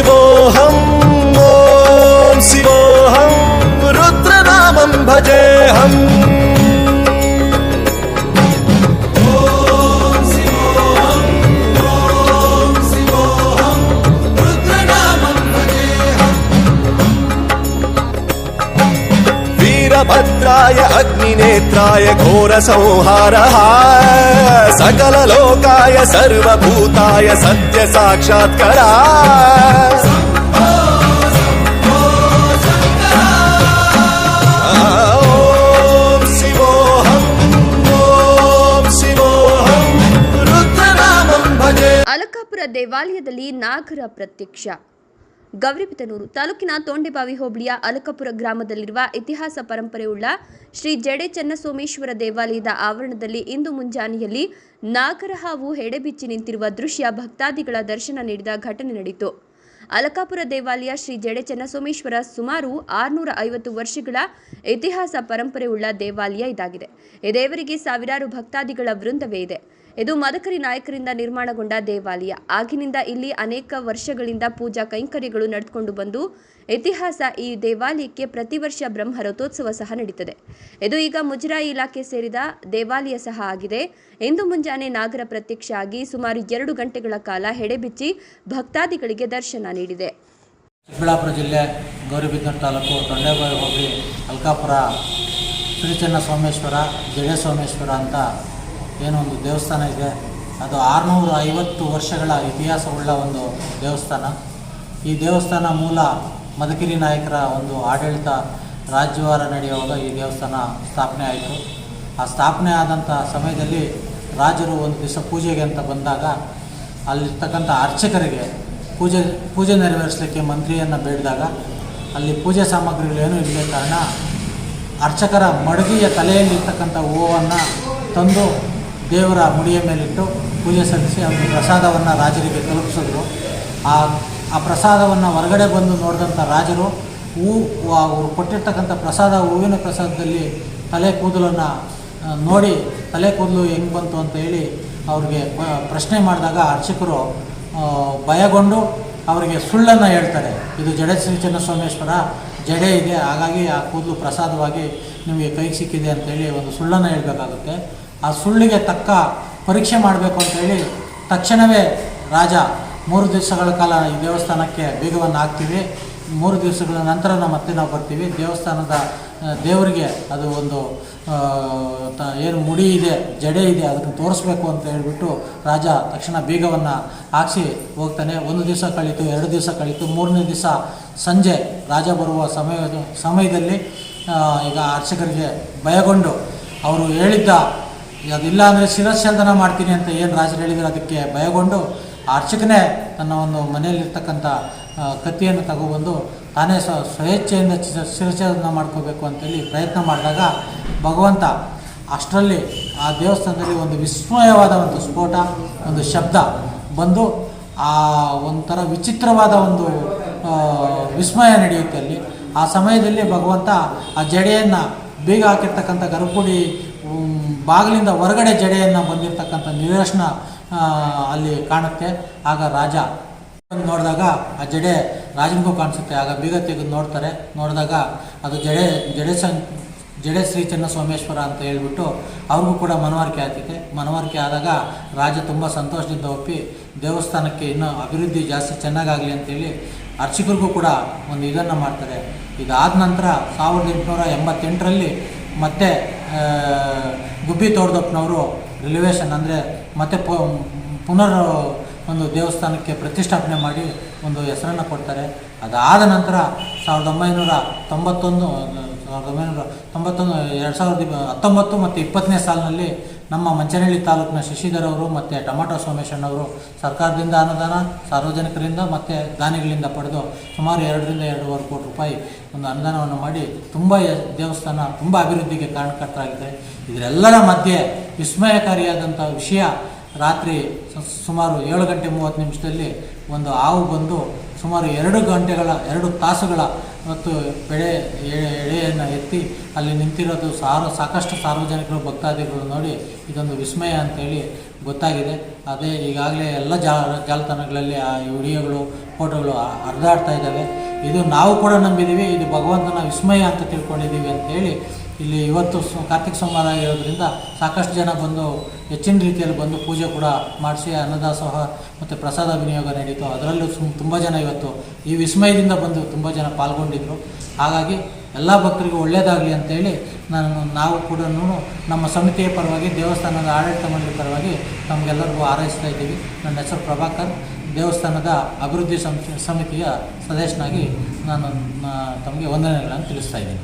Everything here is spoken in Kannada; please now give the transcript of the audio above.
शिवोऽहं ॐ शिवोऽहं रुद्रनामं भजेऽहम् నేత్రాయ అగ్ని నేత్రాయ ఘోర సంహార సకల లోకాయ సర్వభూతాయ సత్య సాక్షాత్కరా. ಅಲಕಾಪುರ ದೇವಾಲಯದಲ್ಲಿ ನಾಗರ ಪ್ರತ್ಯಕ್ಷ. ಗೌರಿಬಿದನೂರು ತಾಲೂಕಿನ ತೋಂಡೆಬಾವಿ ಹೋಬಳಿಯ ಅಲಕಪುರ ಗ್ರಾಮದಲ್ಲಿರುವ ಇತಿಹಾಸ ಪರಂಪರೆಯುಳ್ಳ ಶ್ರೀ ಜಡೆ ಚನ್ನಸೋಮೇಶ್ವರ ದೇವಾಲಯದ ಆವರಣದಲ್ಲಿ ಇಂದು ಮುಂಜಾನೆಯಲ್ಲಿ ನಾಗರ ಹಾವು ಹೆಡೆಬಿಚ್ಚಿ ನಿಂತಿರುವ ದೃಶ್ಯ ಭಕ್ತಾದಿಗಳ ದರ್ಶನ ನೀಡಿದ ಘಟನೆ ನಡೆಯಿತು. ಅಲಕಾಪುರ ದೇವಾಲಯ ಶ್ರೀ ಜಡೆ ಚನ್ನಸೋಮೇಶ್ವರ ಸುಮಾರು ಆರುನೂರ ಐವತ್ತು ವರ್ಷಗಳ ಇತಿಹಾಸ ಪರಂಪರೆಯುಳ್ಳ ದೇವಾಲಯ ಇದಾಗಿದೆ. ಈ ದೇವರಿಗೆ ಸಾವಿರಾರು ಭಕ್ತಾದಿಗಳ ವೃಂದವೇ ಇದೆ. ಇದು ಮದಕರಿ ನಾಯಕರಿಂದ ನಿರ್ಮಾಣಗೊಂಡ ದೇವಾಲಯ. ಆಗಿನಿಂದ ಇಲ್ಲಿ ಅನೇಕ ವರ್ಷಗಳಿಂದ ಪೂಜಾ ಕೈಂಕರ್ಯಗಳು ನಡೆದುಕೊಂಡು ಬಂದು, ಇತಿಹಾಸ ಈ ದೇವಾಲಯಕ್ಕೆ ಪ್ರತಿ ವರ್ಷ ಬ್ರಹ್ಮ ರಥೋತ್ಸವ ಸಹ ನಡೀತದೆ. ಇದು ಈಗ ಮುಜರಾಯಿ ಇಲಾಖೆ ಸೇರಿದ ದೇವಾಲಯ ಸಹ ಆಗಿದೆ. ಇಂದು ಮುಂಜಾನೆ ನಾಗರ ಪ್ರತ್ಯಕ್ಷ ಆಗಿ ಸುಮಾರು ಎರಡು ಗಂಟೆಗಳ ಕಾಲ ಹೆಡೆಬಿಚ್ಚಿ ಭಕ್ತಾದಿಗಳಿಗೆ ದರ್ಶನ ನೀಡಿದೆ. ಚಿಕ್ಕಬಳ್ಳಾಪುರ ಜಿಲ್ಲೆ ಗೌರಿಬಿದನೂರು ತಾಲೂಕು ತೊಂಡೇಬಾಯಿ ಹೋಗಿ ಅಲ್ಕಾಪುರ ಶ್ರೀಚನ್ನ ಸೋಮೇಶ್ವರ ಸೋಮೇಶ್ವರ ಅಂತ ಏನೋ ಒಂದು ದೇವಸ್ಥಾನ ಇದೆ. ಅದು ಆರುನೂರ ಐವತ್ತು ವರ್ಷಗಳ ಇತಿಹಾಸವುಳ್ಳ ಒಂದು ದೇವಸ್ಥಾನ. ಈ ದೇವಸ್ಥಾನ ಮೂಲ ಮದಕಿರಿ ನಾಯಕರ ಒಂದು ಆಡಳಿತ ರಾಜ್ಯವಾರ ನಡೆಯುವಾಗ ಈ ದೇವಸ್ಥಾನ ಸ್ಥಾಪನೆ ಆಯಿತು. ಆ ಸ್ಥಾಪನೆ ಆದಂಥ ಸಮಯದಲ್ಲಿ ರಾಜರು ಒಂದು ದಿವಸ ಪೂಜೆಗೆ ಅಂತ ಬಂದಾಗ ಅಲ್ಲಿರ್ತಕ್ಕಂಥ ಅರ್ಚಕರಿಗೆ ಪೂಜೆ ಪೂಜೆ ನೆರವೇರಿಸಲಿಕ್ಕೆ ಮಂತ್ರಿಯನ್ನು ಬೇಡಿದಾಗ ಅಲ್ಲಿ ಪೂಜೆ ಸಾಮಗ್ರಿಗಳೇನು ಇಲ್ಲದ ಕಾರಣ ಅರ್ಚಕರ ಮಡಗಿಯ ತಲೆಯಲ್ಲಿರ್ತಕ್ಕಂಥ ಹೂವನ್ನು ತಂದು ದೇವರ ಮುಡಿಯ ಮೇಲಿಟ್ಟು ಪೂಜೆ ಸಲ್ಲಿಸಿ ಅವನು ಪ್ರಸಾದವನ್ನು ರಾಜರಿಗೆ ತಲುಪಿಸಿದ್ರು. ಆ ಆ ಪ್ರಸಾದವನ್ನು ಹೊರಗಡೆ ಬಂದು ನೋಡಿದಂಥ ರಾಜರು ಹೂ ಅವರು ಕೊಟ್ಟಿರ್ತಕ್ಕಂಥ ಪ್ರಸಾದ, ಹೂವಿನ ಪ್ರಸಾದದಲ್ಲಿ ತಲೆ ಕೂದಲನ್ನು ನೋಡಿ ತಲೆ ಕೂದಲು ಹೆಂಗೆ ಬಂತು ಅಂತ ಹೇಳಿ ಅವ್ರಿಗೆ ಪ್ರಶ್ನೆ ಮಾಡಿದಾಗ ಅರ್ಚಕರು ಭಯಗೊಂಡು ಅವರಿಗೆ ಸುಳ್ಳನ್ನು ಹೇಳ್ತಾರೆ. ಇದು ಜಡೆ ಶ್ರೀ ಚನ್ನಸ್ವಾಮೇಶ್ವರ ಜಡೆ ಇದೆ ಹಾಗಾಗಿ ಆ ಕೂದಲು ಪ್ರಸಾದವಾಗಿ ನಿಮಗೆ ಕೈಗೆ ಸಿಕ್ಕಿದೆ ಅಂತೇಳಿ ಒಂದು ಸುಳ್ಳನ್ನು ಹೇಳಬೇಕಾಗುತ್ತೆ. ಆ ಸುಳ್ಳಿಗೆ ತಕ್ಕ ಪರೀಕ್ಷೆ ಮಾಡಬೇಕು ಅಂತೇಳಿ ತಕ್ಷಣವೇ ರಾಜ, ಮೂರು ದಿವಸಗಳ ಕಾಲ ಈ ದೇವಸ್ಥಾನಕ್ಕೆ ಬೀಗವನ್ನು ಹಾಕ್ತೀವಿ. ಮೂರು ದಿವಸಗಳ ನಂತರ ನಾವು ಮತ್ತೆ ನಾವು ಬರ್ತೀವಿ. ದೇವಸ್ಥಾನದ ದೇವರಿಗೆ ಅದು ಒಂದು ಏನು ಮುಡಿ ಇದೆ, ಜಡೆ ಇದೆ, ಅದನ್ನು ತೋರಿಸ್ಬೇಕು ಅಂತ ಹೇಳಿಬಿಟ್ಟು ರಾಜ ತಕ್ಷಣ ಬೀಗವನ್ನು ಹಾಕ್ಸಿ ಹೋಗ್ತಾನೆ. ಒಂದು ದಿವಸ ಕಳೀತು, ಎರಡು ದಿವಸ ಕಳೀತು, ಮೂರನೇ ದಿವಸ ಸಂಜೆ ರಾಜ ಬರುವ ಸಮಯದ ಸಮಯದಲ್ಲಿ ಈಗ ಅರ್ಚಕರಿಗೆ ಭಯಗೊಂಡು ಅವರು ಹೇಳಿದ್ದ ಅದಿಲ್ಲ ಅಂದರೆ ಶಿರಚ್ಛೇದನ ಮಾಡ್ತೀನಿ ಅಂತ ಏನು ರಾಜರು ಹೇಳಿದ್ರು ಅದಕ್ಕೆ ಭಯಗೊಂಡು ಅರ್ಚಕನೇ ತನ್ನ ಒಂದು ಮನೆಯಲ್ಲಿರ್ತಕ್ಕಂಥ ಕತ್ತಿಯನ್ನು ತಗೊಬಂದು ತಾನೇ ಸ್ವ, ಸ್ವೇಚ್ಛೆಯಿಂದ ಶಿರಚ್ಛೇದನ ಮಾಡ್ಕೋಬೇಕು ಅಂತೇಳಿ ಪ್ರಯತ್ನ ಮಾಡಿದಾಗ ಭಗವಂತ ಅಷ್ಟರಲ್ಲಿ ಆ ದೇವಸ್ಥಾನದಲ್ಲಿ ಒಂದು ವಿಸ್ಮಯವಾದ ಒಂದು ಸ್ಫೋಟ, ಒಂದು ಶಬ್ದ ಬಂದು ಆ ಒಂಥರ ವಿಚಿತ್ರವಾದ ಒಂದು ವಿಸ್ಮಯ ನಡೆಯುತ್ತೆ ಅಲ್ಲಿ. ಆ ಸಮಯದಲ್ಲಿ ಭಗವಂತ ಆ ಜಡೆಯನ್ನು ಬೀಗ ಹಾಕಿರ್ತಕ್ಕಂಥ ಗರ್ಭಗುಡಿ ಬಾಗಿಲಿಂದ ಹೊರಗಡೆ ಜಡೆಯನ್ನು ಬಂದಿರತಕ್ಕಂಥ ನಿದರ್ಶನ ಅಲ್ಲಿ ಕಾಣುತ್ತೆ. ಆಗ ರಾಜ ನೋಡಿದಾಗ ಆ ಜಡೆ ರಾಜನಿಗೂ ಕಾಣಿಸುತ್ತೆ. ಆಗ ಬೀಗ ತೆಗೆದು ನೋಡ್ತಾರೆ. ನೋಡಿದಾಗ ಅದು ಜಡೆ ಜಡೆ ಸಂ, ಜಡೆ ಶ್ರೀ ಚನ್ನ ಸೋಮೇಶ್ವರ ಅಂತ ಹೇಳ್ಬಿಟ್ಟು ಅವ್ರಿಗೂ ಕೂಡ ಮನವರಿಕೆ ಆಗ್ತಿದೆ ಮನವರಿಕೆ ಆದಾಗ ರಾಜ ತುಂಬ ಸಂತೋಷದಿಂದ ಒಪ್ಪಿ ದೇವಸ್ಥಾನಕ್ಕೆ ಇನ್ನೂ ಅಭಿವೃದ್ಧಿ ಜಾಸ್ತಿ ಚೆನ್ನಾಗಾಗಲಿ ಅಂತೇಳಿ ಅರ್ಚಕರಿಗೂ ಕೂಡ ಒಂದು ಇದನ್ನು ಮಾಡ್ತಾರೆ. ಇದಾದ ನಂತರ ಸಾವಿರದ ಎಂಟುನೂರ ಎಂಬತ್ತೆಂಟರಲ್ಲಿ ಮತ್ತೆ ಗುಬ್ಬಿ ತೋಟದಪ್ಪನವರು ರಿಲಿವೇಶನ್ ಅಂದರೆ ಮತ್ತೆ ಪುನರ್ ಒಂದು ದೇವಸ್ಥಾನಕ್ಕೆ ಪ್ರತಿಷ್ಠಾಪನೆ ಮಾಡಿ ಒಂದು ಹೆಸರನ್ನು ಕೊಡ್ತಾರೆ. ಅದಾದ ನಂತರ ಸಾವಿರದ ಒಂಬೈನೂರ ತೊಂಬತ್ತೊಂದು, ಸಾವಿರದ ಒಂಬೈನೂರ ತೊಂಬತ್ತೊಂದು, ಎರಡು ಸಾವಿರದ ಹತ್ತೊಂಬತ್ತು ಮತ್ತು ಇಪ್ಪತ್ತನೇ ಸಾಲಿನಲ್ಲಿ ನಮ್ಮ ಮಂಚನಹಳ್ಳಿ ತಾಲೂಕಿನ ಶಶಿಧರ್ ಅವರು ಮತ್ತು ಟೊಮಾಟೊ ಸೋಮೇಶಣ್ಣವರು ಸರ್ಕಾರದಿಂದ ಅನುದಾನ, ಸಾರ್ವಜನಿಕರಿಂದ ಮತ್ತು ದಾನಿಗಳಿಂದ ಪಡೆದು ಸುಮಾರು ಎರಡರಿಂದ ಎರಡೂವರೆ ಕೋಟಿ ರೂಪಾಯಿ ಒಂದು ಅನುದಾನವನ್ನು ಮಾಡಿ ತುಂಬ ದೇವಸ್ಥಾನ ತುಂಬ ಅಭಿವೃದ್ಧಿಗೆ ಕಾರಣಕರ್ತರಾಗಿದೆ ಇದರೆಲ್ಲರ ಮಧ್ಯೆ ವಿಸ್ಮಯಕಾರಿಯಾದಂಥ ವಿಷಯ ರಾತ್ರಿ ಸುಮಾರು ಏಳು ಗಂಟೆ ಮೂವತ್ತು ನಿಮಿಷದಲ್ಲಿ ಒಂದು ಹಾವು ಬಂದು ಸುಮಾರು ಎರಡು ಗಂಟೆಗಳ, ಎರಡು ತಾಸುಗಳ ಮತ್ತು ಬೆಳೆ ಎಳೆ- ಎಳೆಯನ್ನು ಎತ್ತಿ ಅಲ್ಲಿ ನಿಂತಿರೋದು ಸಾರು, ಸಾಕಷ್ಟು ಸಾರ್ವಜನಿಕರು, ಭಕ್ತಾದಿಗಳು ನೋಡಿ ಇದೊಂದು ವಿಸ್ಮಯ ಅಂತೇಳಿ ಗೊತ್ತಾಗಿದೆ. ಅದೇ ಈಗಾಗಲೇ ಎಲ್ಲ ಜಾಲತಾಣಗಳಲ್ಲಿ ಆ ವಿಡಿಯೋಗಳು, ಫೋಟೋಗಳು ಹರಿದಾಡ್ತಾ ಇದ್ದಾವೆ. ಇದು ನಾವು ಕೂಡ ನಂಬಿದ್ದೀವಿ, ಇದು ಭಗವಂತನ ವಿಸ್ಮಯ ಅಂತ ತಿಳ್ಕೊಂಡಿದ್ದೀವಿ ಅಂತೇಳಿ ಇಲ್ಲಿ ಇವತ್ತು ಕಾರ್ತಿಕ ಸೋಮವಾರ ಇರೋದ್ರಿಂದ ಸಾಕಷ್ಟು ಜನ ಬಂದು ಹೆಚ್ಚಿನ ರೀತಿಯಲ್ಲಿ ಬಂದು ಪೂಜೆ ಕೂಡ ಮಾಡಿಸಿ ಅನ್ನದಾಸೋಹ ಮತ್ತು ಪ್ರಸಾದ ವಿನಿಯೋಗ ನಡೀತು. ಅದರಲ್ಲೂ ಸುಮ್ ತುಂಬ ಜನ ಇವತ್ತು ಈ ವಿಸ್ಮಯದಿಂದ ಬಂದು ತುಂಬ ಜನ ಪಾಲ್ಗೊಂಡಿದ್ದರು ಹಾಗಾಗಿ ಎಲ್ಲ ಭಕ್ತರಿಗೂ ಒಳ್ಳೆಯದಾಗಲಿ ಅಂತೇಳಿ ನಾನು, ನಾವು ಕೂಡ ನಮ್ಮ ಸಮಿತಿಯ ಪರವಾಗಿ, ದೇವಸ್ಥಾನದ ಆಡಳಿತ ಮಂಡಳಿ ಪರವಾಗಿ ನಮಗೆಲ್ಲರಿಗೂ ಹಾರೈಸ್ತಾ ಇದ್ದೀವಿ. ನನ್ನ ಹೆಸರು ಪ್ರಭಾಕರ್. ದೇವಸ್ಥಾನದ ಅಭಿವೃದ್ಧಿ ಸಮಿತಿ, ಸಮಿತಿಯ ಸದಸ್ಯನಾಗಿ ನಾನು ತಮಗೆ ವಂದನೆಗಳನ್ನು ತಿಳಿಸ್ತಾ ಇದ್ದೀನಿ.